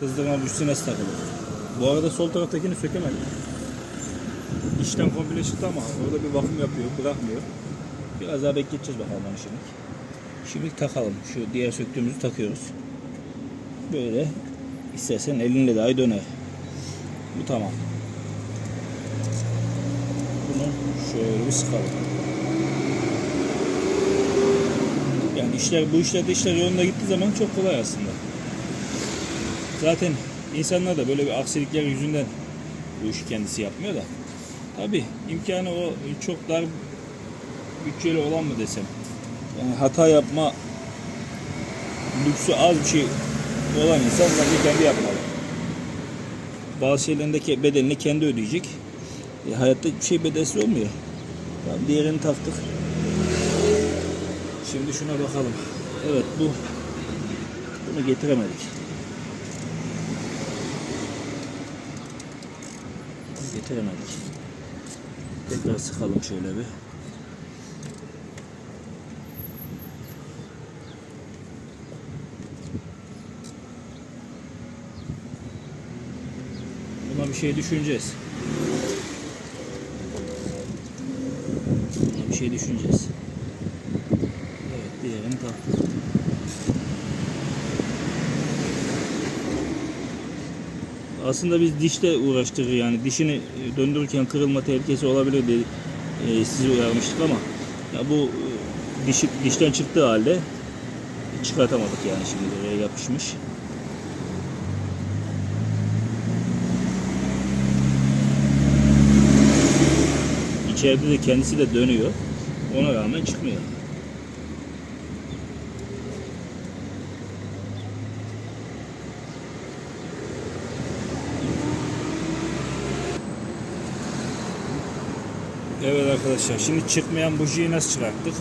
Kızdırma bujisi nasıl takılır? Bu arada sol taraftakini sökemedim. İşten komple çıktı ama orada bir bakım yapıyor, bırakmıyor. Biraz daha bekleteceğiz bakalım onu şimdi. Şimdi takalım. Şu diğer söktüğümüzü takıyoruz. Böyle istersen elinle dahi döner. Bu tamam. Bunu şöyle bir sıkalım. Yani işler bu işlerde işler yolunda gittiği zaman çok kolay aslında. Zaten insanlar da böyle bir aksilikler yüzünden bu işi kendisi yapmıyor da. Tabi imkanı o çok dar bütçeli olan mı desem. Yani hata yapma lüksü az bir şey olan insan bence kendi yapmalı. Bazı şeylerin de ke- bedelini kendi ödeyecek. E, hayatta hiçbir şey bedelsiz olmuyor. Tamam, diğerini taktık. Şimdi şuna bakalım. Evet bu bunu getiremedik. Getiremedik. Tekrar sıkalım şöyle bir. Buna bir şey düşüneceğiz. Buna bir şey düşüneceğiz. Evet diğerini taktık. Aslında biz dişle uğraştırır yani dişini döndürürken kırılma tehlikesi olabilir diye e, sizi uyarmıştık ama ya bu e, dişi, dişten çıktığı halde çıkartamadık yani şimdi oraya yapışmış. İçeride de kendisi de dönüyor. Ona rağmen çıkmıyor. Evet arkadaşlar şimdi çıkmayan bujiyi nasıl çıkarttık?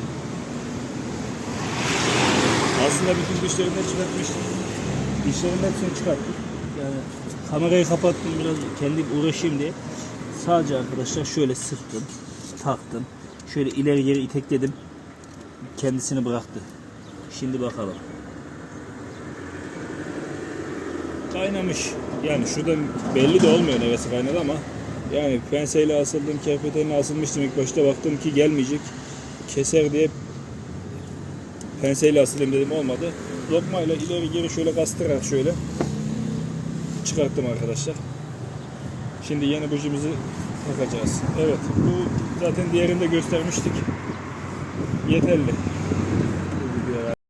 Aslında bütün dişlerini çıkartmıştık. Dişlerin hepsini çıkarttık. Yani kamerayı kapattım biraz kendim uğraşayım diye. Sadece arkadaşlar şöyle sıktım, taktım. Şöyle ileri geri itekledim. Kendisini bıraktı. Şimdi bakalım. Kaynamış. Yani şurada belli de olmuyor nefesi kaynadı ama yani penseyle asıldım, kerpetenle asılmıştım ilk başta baktım ki gelmeyecek. Keser diye penseyle asılayım dedim olmadı. Lokmayla ileri geri şöyle kastırarak şöyle çıkarttım arkadaşlar. Şimdi yeni bujimizi takacağız. Evet bu zaten diğerinde göstermiştik. Yeterli.